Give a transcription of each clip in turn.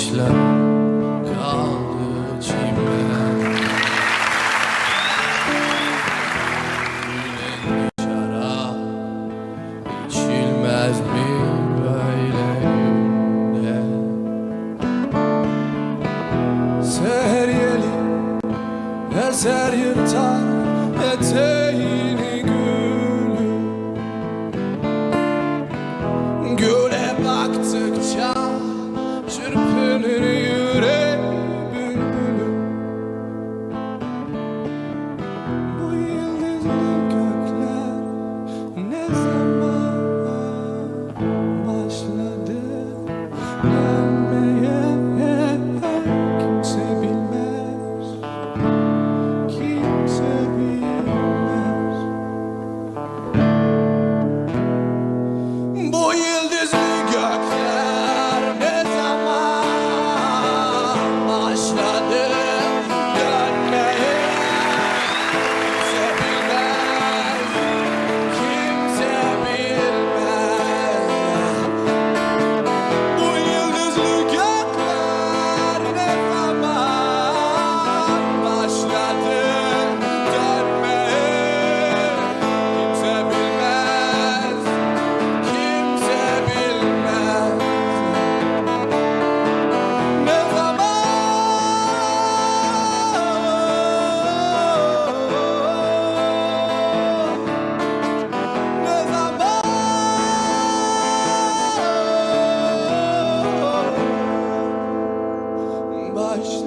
去了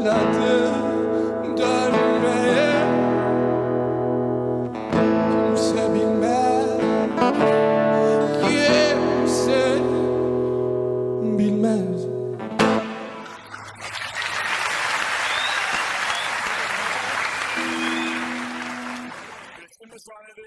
başladı dönmeye. Kimse bilmez Kimse bilmez. Bu mesafede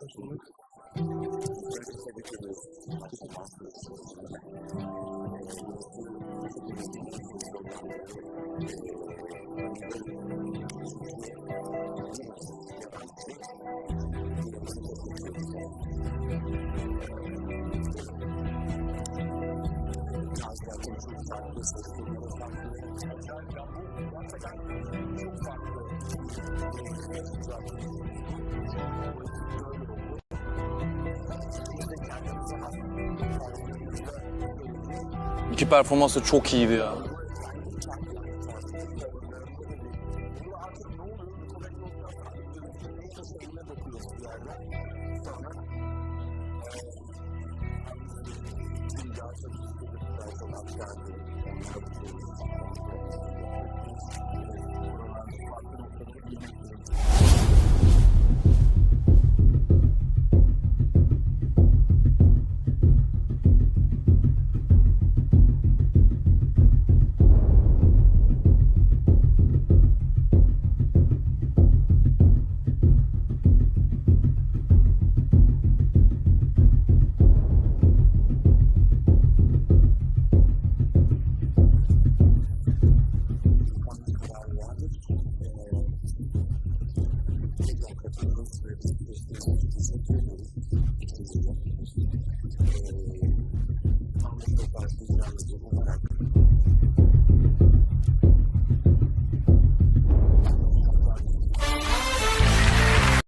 Hoşçakalın. Gerçekten çok farklı. Çok farklı. İki performans da çok iyiydi ya.